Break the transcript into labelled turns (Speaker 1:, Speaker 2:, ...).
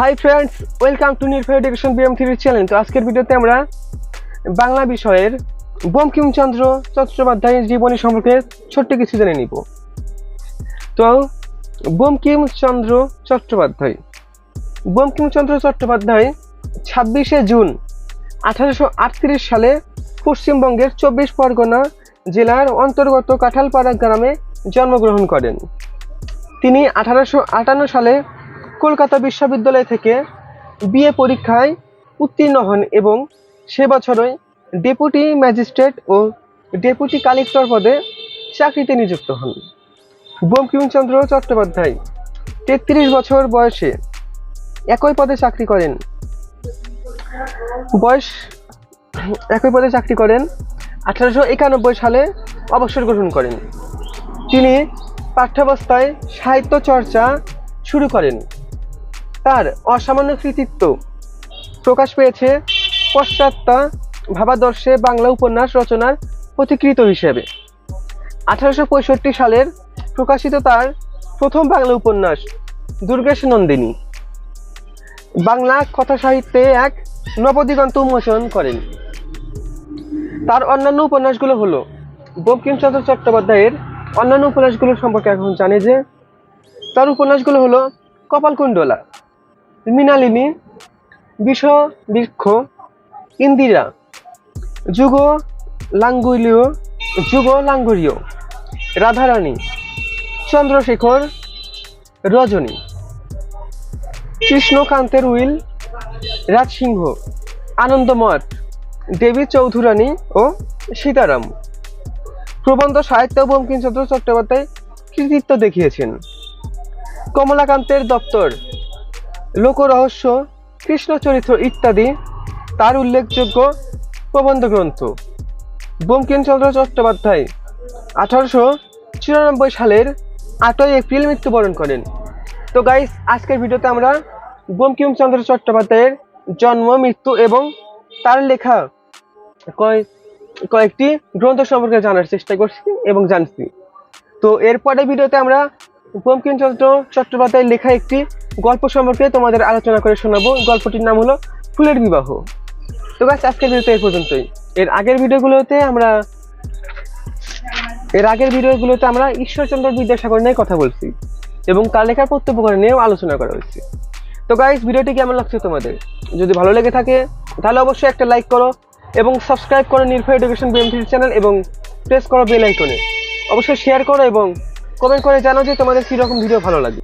Speaker 1: Hi friends welcome to Nirbhay Education BM three channel তো আজকের ভিডিওতে আমরা বাংলা বিষয়ের বঙ্কিমচন্দ্র চট্টোপাধ্যায়ের জীবনী সম্পর্কে ছোট্ট কিছু জেনে নিব। তো বঙ্কিমচন্দ্র চট্টোপাধ্যায়। বঙ্কিমচন্দ্র চট্টোপাধ্যায় ছাব্বিশে জুন আঠারোশো আটত্রিশ সালে পশ্চিমবঙ্গের চব্বিশ পরগনা জেলার অন্তর্গত কাঁঠালপাড়া গ্রামে জন্মগ্রহণ করেন। তিনি আঠারোশো আটান্ন সালে কলকাতা বিশ্ববিদ্যালয় থেকে বিএ পরীক্ষায় উত্তীর্ণ হন এবং সে বছরই ডেপুটি ম্যাজিস্ট্রেট ও ডেপুটি কালেক্টর পদে চাকরিতে নিযুক্ত হন। বঙ্কিমচন্দ্র চট্টোপাধ্যায় তেত্রিশ বছর বয়সে একই পদে চাকরি করেন। বয়স একই পদে চাকরি করেন, আঠারোশো একানব্বই সালে অবসর গ্রহণ করেন। তিনি পাঠ্যাবস্থায় সাহিত্য চর্চা শুরু করেন। তার অসামান্য কৃতিত্ব। প্রকাশ পেয়েছে পশ্চাত্য ভাবাদর্শে বাংলা উপন্যাস রচনার প্রতিকৃত হিসেবে। আঠারোশো পঁয়ষট্টি সালের প্রকাশিত তার প্রথম বাংলা উপন্যাস, দুর্গেশ নন্দিনী। বাংলা কথা সাহিত্যে এক নবদিগন্ত উন্মোচন করেন। তার অন্যান্য উপন্যাসগুলো হলো বঙ্কিমচন্দ্র চট্টোপাধ্যায়ের অন্যান্য উপন্যাসগুলো সম্পর্কে এখন জানে যে, তার উপন্যাসগুলো হলো কপালকুণ্ডলা। মৃণালিনী বিষ বৃক্ষ ইন্দিরা যুগ লাঙ্গুলীয় যুগ লাঙ্গুরীয় রাধারানী, চন্দ্রশেখর, রজনী, কৃষ্ণকান্তের উইল, রাজসিংহ, আনন্দমঠ, দেবী চৌধুরানী ও সীতারাম। প্রবন্ধ সাহিত্য বঙ্কিমচন্দ্র চট্টোপাধ্যায় কৃতিত্ব দেখিয়েছেন। কমলাকান্তের দপ্তর লোকরহস্য, কৃষ্ণচরিত্র ইত্যাদি, তার উল্লেখযোগ্য প্রবন্ধ গ্রন্থ। বঙ্কিমচন্দ্র চট্টোপাধ্যায় আঠারোশো চুরানব্বই সালের আটই এপ্রিল মৃত্যুবরণ করেন। তো গাইস আজকের ভিডিওতে আমরা বঙ্কিমচন্দ্র চট্টোপাধ্যায়ের জন্ম, মৃত্যু এবং তার লেখা কয় কয়েকটি গ্রন্থ সম্পর্কে জানার চেষ্টা করছি এবং জানছি। তো এরপরে ভিডিওতে আমরা বঙ্কিমচন্দ্র চট্টোপাধ্যায়ের লেখা একটি গল্প সম্পর্কে তোমাদের আলোচনা করে শোনাবো। গল্পটির নাম হলো ফুলের বিবাহ। তো গাছ আজকের ভিডিওতে এই পর্যন্তই। এর আগের ভিডিওগুলোতে আমরা এর আগের ভিডিওগুলোতে আমরা ঈশ্বরচন্দ্র বিদ্যাসাগর নিয়ে কথা বলছি এবং তার লেখার প্রত্যুপকরণ নিয়েও আলোচনা করা হয়েছে। তো গাইস ভিডিওটি কেমন লাগছে তোমাদের? যদি ভালো লেগে থাকে, তাহলে অবশ্যই একটা লাইক করো এবং সাবস্ক্রাইব করো নির্ভয় এডুকেশন বিএমসি চ্যানেল এবং প্রেস করো বেল আইকনে অবশ্যই শেয়ার করো এবং কমেন্ট করে জানো যে তোমাদের কীরকম ভিডিও ভালো লাগে।